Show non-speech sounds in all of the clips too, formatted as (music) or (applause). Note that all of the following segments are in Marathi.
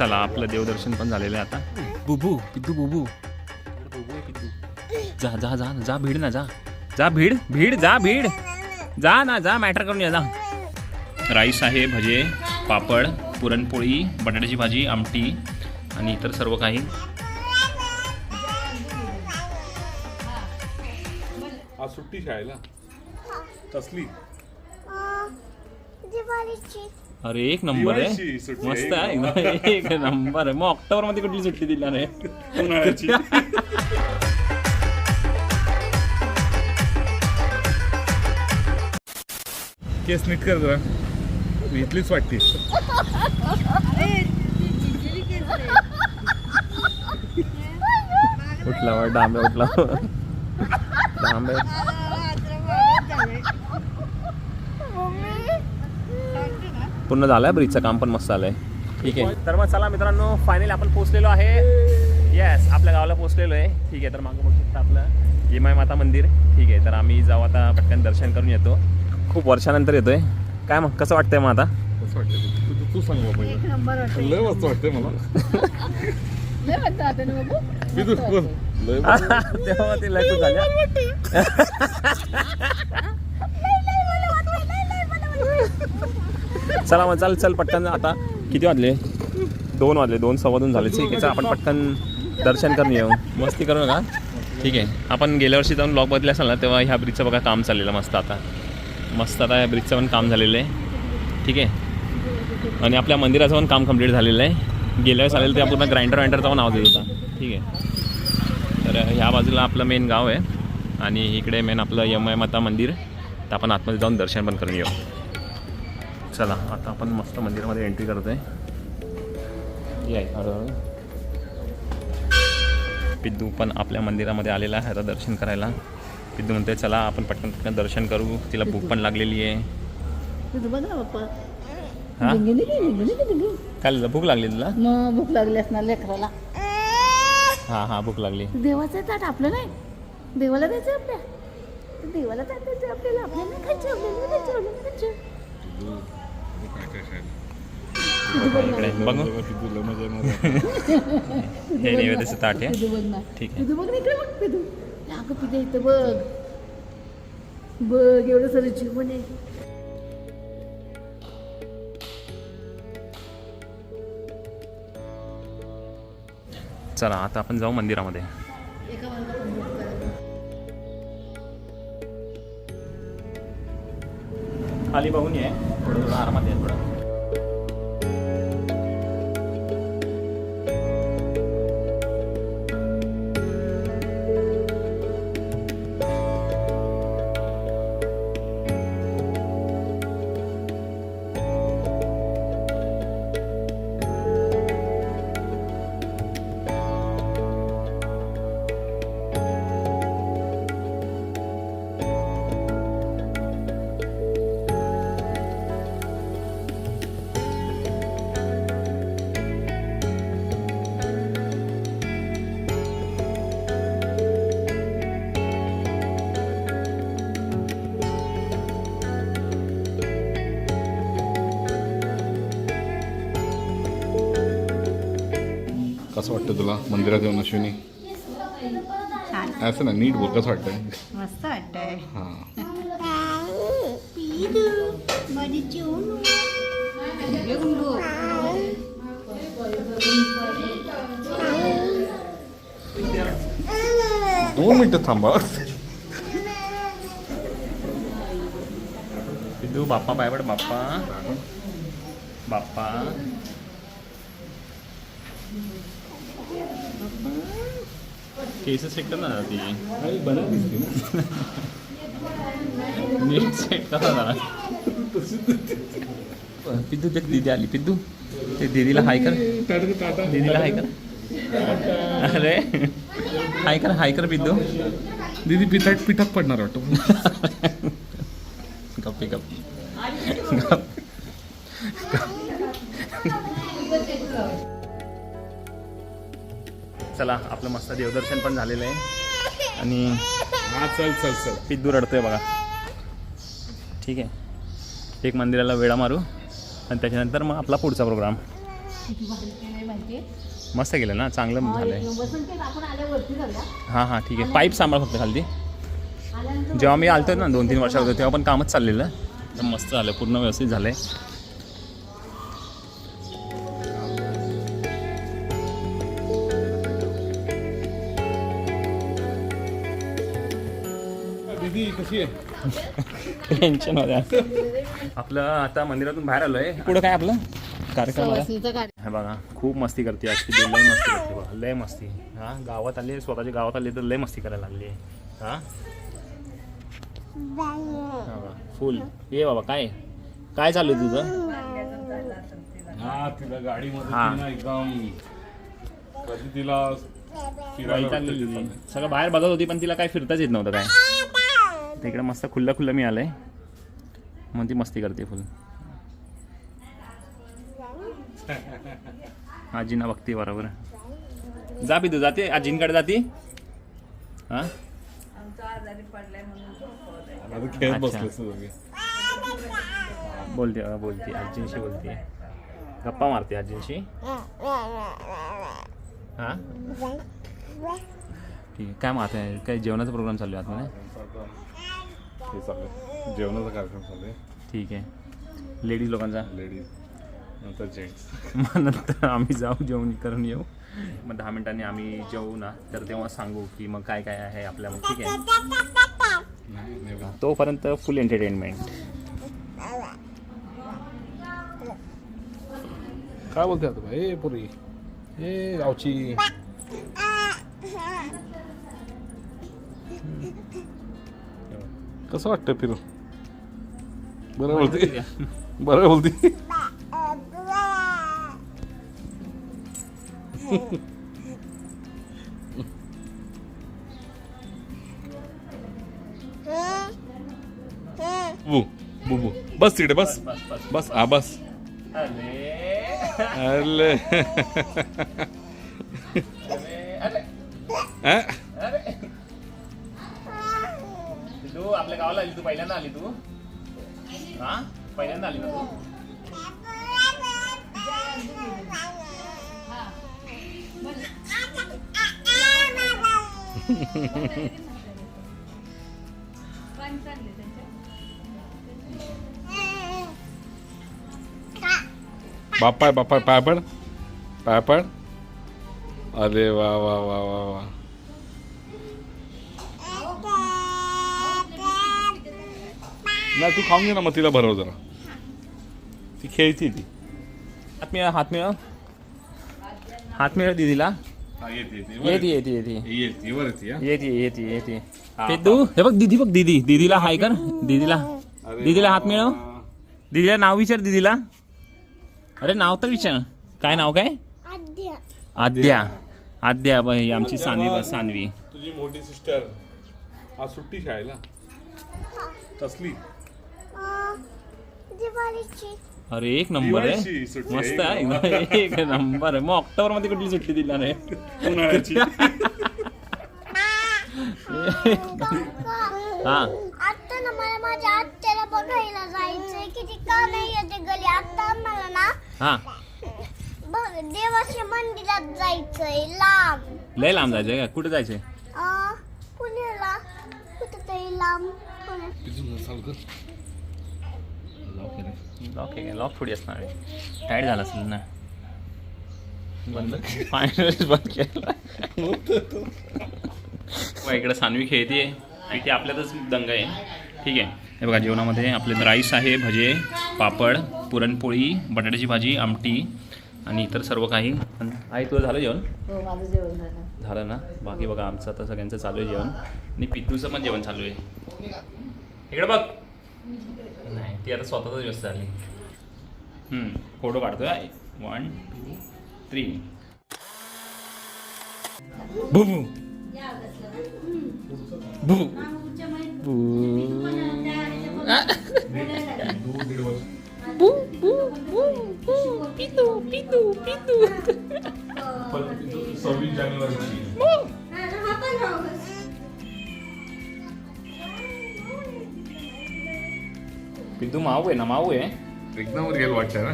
चला आपलं देवदर्शन पण झालेलं आहे आता. बुबू पिद्दू बुबू. जा जा जा जा भीड ना जा. जा भीड भीड जा भीड. जा ना जा मॅटर करून या जा. राईस आहे भजे पापड पुरणपोळी बटाट्याची भाजी आमटी आणि इतर सर्व काही. आज सुट्टी शाळेला. कसली दिवाळीची. अरे एक नंबर आहे. मस्त आहे. एकदम (laughs) एक नंबर आहे. मग ऑक्टोबरमध्ये कुठली सुट्टी दिला नाही उन्हाळ्याची. केस नीट कर जरा. मी इथलीच वाटते. उठला वा डांबे उठला. (laughs) डांबे पूर्ण झालंय ब्रिजचं काम पण मस्त आलंय ठीक आहे. तर मग चला मित्रांनो फायनली आपण पोहोचलेलो आहे. येस आपल्या गावाला पोहोचलेलो आहे. ठीक आहे तर मागं बघू शकता आपलं येमाय माता मंदिर. ठीक आहे तर आम्ही जाऊ आता पटकन दर्शन करून येतो. खूप वर्षानंतर येतोय. काय मग कसं वाटतंय मग आता? कसं वाटतं तू तू सांग बाबा एक नंबर वाटते लय मस्त वाटतंय मला. मी तू बोल लय मस्त. (laughs) तेव्हा ते लय खुश झाल्या (laughs) चला मग चल चल पटकन आता. किती वाजले? दोन वाजले दोन सव्वा दोन झाले. ठीक आहे आपण पटकन दर्शन करून येऊ. मस्ती करू नका. ठीक आहे आपण गेल्या वर्षी जाऊन ब्लॉग बदले असाल ना तेव्हा ह्या ब्रिजचं बघा काम चाललेलं मस्त आता. मस्त आता या ब्रिजचं पण काम झालेलं आहे. ठीक आहे. आणि आपल्या मंदिराचं पण काम कंप्लीट झालेलं आहे. गेल्या वेळेस आलेलं त्या पूर्ण ग्राइंडर वाइंडरचा पण आवाज येत होता. ठीक आहे. तर ह्या बाजूला आपलं मेन गाव आहे. आणि इकडे मेन आपलं यमय माता मंदिर. तर आपण आतमध्ये जाऊन दर्शन पण करून येऊ. चला आता आपण मस्त मंदिरामध्ये एंट्री करतोय. पिद्दू पण आपल्या मंदिरामध्ये आलेला आहे आता दर्शन करायला. पिद्दू म्हणते चला आपण पटकन पटकन दर्शन करू. तिला भूक पण लागलेली आहे. हा? काय झालं? भूक लागली तुला? मग भूक लागली असणार लेकराला. हां हां भूक लागली. देवाचं ताट आपलं नाही. देवाला द्यायचं आपल्या. देवाला ताट द्यायचं आपल्याला. आपल्याला खायचं आपल्याला खायचं आपल्याला खायचं काय काय शाळेला. इकडे बघू तुझं लय मजा येणार आहे. हे नैवेद्याचं ताट आहे. तुझं बघ ना ठीक आहे. तुझं बघ ना इकडे बघ पिदू अगं पिदे इथं बघ. बघ एवढं सारं जीवन आहे. चला आता आपण जाऊ मंदिरामध्ये. खाली बघून ये. थोडं थोडं आरामात कसं वाटतं तुला? मंदिरात येऊन अश्विनी? छान. असं ना नीट बोल कसं वाटतंय. मस्त वाटतंय. हां. दोन मिनिटं थांबा. सिद्धू बाप्पा बायबड बाप्पा. बाप्पा. केस सेट कर ना ती नीट सेट करा जरा पिद्धू ते दीदी आली. पिद्धू ते दीदीला हाय कर. दीदीला हाय कर. अरे. हाय कर हाय कर पिद्धू दीदी पिठात पिठात पडणार वाटतं. (laughs) गप्पी गप गप चला आपलं मस्त देवदर्शन पण झालेलं आहे. आणि हा चल चल चल. पिद्दू रडतोय बघा. ठीक आहे. एक मंदिराला वेळा मारू आणि त्याच्यानंतर मग आपला पुढचा प्रोग्राम. मस्त केलं ना चांगलं हा, आल्यावरती जाऊया. हां हां ठीक आहे. पाईप सांभाळ फक्त खाली आल्यानंतर जेव्हा मी आलतो ना दोन तीन वर्षावर तेव्हा पण कामच चाललेलं. तर मस्त झालं पूर्ण व्यवस्थित झालंय. दीदी कशी आहे टेन्शन होत्या आपलं आता मंदिरातून बाहेर आलोय. पुढं काय आपलं? कार्यक्रम हे बघा खूप मस्ती करते आजची लय मस्ती करते बघा लय मस्ती. हा गावात आली स्वतःच्या गावात आली तर लय मस्ती करायला लागली हा? हा बघा, फुल ये बाबा काय? काय चालू आहे तुझं? हा तिला गाडीमध्ये हा. तिला एकदम कधी तिला फिरायला वैतागली वाटतं होती. तिथं. सगळं बाहेर बघत होती पण तिला काय फिरताच येत नव्हतं काय? तिकडं मस्त खुल्लं खुल्लं मी आलंय. मग म्हणजे ती मस्ती करते फुल आजीना बघते बरोबर. जा पितू जाते. आजींकडे जाते. हां? बोलते बोलते. आजींशी बोलते. गप्पा मारते आजींशी. हा? ठीक आहे. काय मारते काय जेवणाचा प्रोग्राम चालू आहे आतमध्ये? हे चाललंय जेवणाचा कार्यक्रम चालू ठीक आहे. लेडीज लोकांचा. लेडीज नंतर जेंट्स (laughs) मग नंतर आम्ही जाऊ जेवण करून येऊ. मग दहा मिनिटांनी आम्ही जेवू ना. तर तेव्हा सांगू की मग काय काय आहे आपल्या मग. ठीक आहे. तोपर्यंत फुल एंटरटेनमेंट काय बोलते आता भाई? ए पुरी. ए गावची कसं वाटतं फिरून बरं बोलते बरं बोलते बू बू बू बस तिकडे बस बस हा बस अरे तू आपल्या गावाला आली तू पहिल्यांदा आली तू. हा? पहिल्यांदा आली ना तू? बापाय बापाय पाय पड. पाय पड. अरे वा वा वा वा वा. नाही तू खाऊन घे ना मग तिला भरव जरा. ती खेळती ती. हात मिळव हात मिळव. हात मिळव दीदीला. येते येते. येते येते येते. येते. येते येते येते. हे तू हे. बघ दीदी बघ दीदी. दीदीला हाय कर. दीदीला. अरे दीदीला हात. मिळव. दीदीला नाव विचार दीदीला. अरे नाव तर विचार. काय नाव काय? आद्या. आद्या. बाई आमची सानवी बस सानवी. तुझी मोठी सिस्टर. आज सुट्टी शाळेला. कसली दिवाळीची. अरे एक नंबर आहे. दिवाळीची सुट्टी मस्त आहे, एक नंबर. (laughs) आहे. मग ऑक्टोबरमध्ये कुठली सुट्टी दिला नाही उन्हाळ्याची. (laughs) हा. आता ना मला माझ्या आत्याला बघायला जायचंय किती का नाही येते गली. आता मला ना हा. बघ देवाच्या मंदिरात जायचंय लांब. लय लांब जायचंय का? कुठे जायचंय? अं, पुण्याला. कुठेतरी लांब. पुण्यात. लॉक आहे लॉक थोडी असणार आहे. टाईट झाला असेल ना. बंद. फायनल बंद केला. (laughs) इकडे सानवी खेळते आणि ती आपल्यातच दंग आहे. ठीक आहे. हे बघा जेवणामध्ये आपले राईस आहे भजे पापड पुरणपोळी बटाट्याची भाजी आमटी आणि इतर सर्व काही. पण आई तुझं झालं जेवण? हो माझं जेवण झालं. झालं ना? बाकी बघा आमचं आता सगळ्यांचं चालू आहे जेवण. आणि पित्तूचं पण जेवण चालू आहे. इकडे बघ. ती आता स्वतःच व्यस्त झाली. हम्म, फोटो काढतोय वन टू थ्री भू भू भू सव्वीस जानेवारीची. पिद्धू माऊ आहे ना माऊ आहे एकदम रिअल वाटतं ना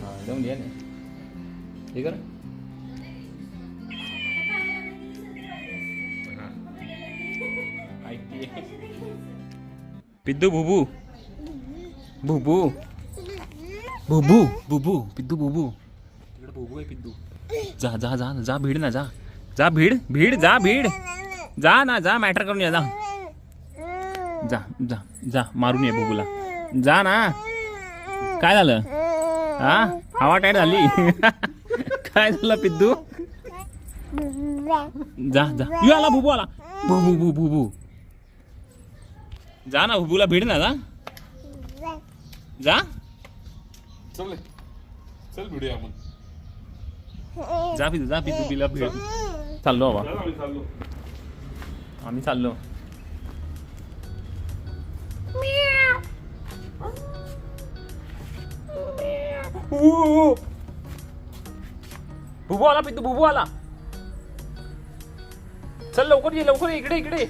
हा एकदम लिहा ना हे कर हा. ऐकते. पिद्दू बुबू बुबू बुबू बुबू पिद्दू बुबू तिकडे बुबू आहे पिद्दू जा जा जा जा भीड ना जा जा भीड भीड जा भीड जा ना जा मॅटर करून या जा जा जा जा मारून ये बुबूला जा ना. काय झालं? हा? हवा टाईट झाली. (laughs) काय झालं पिद्दू जा जा. यू आला बुबू आला. बुबू बुबू बुबू जा ना बुबूला भीड ना जा. जा. चल. चल आपण. जा पिद्दू जा पिद्दू बिला भीड चाललो बाबा. आम्ही चाललो. आम्ही बुबू आला पिद्दू बुबू आला. चल लवकर ये लवकर ये इकडे इकडे.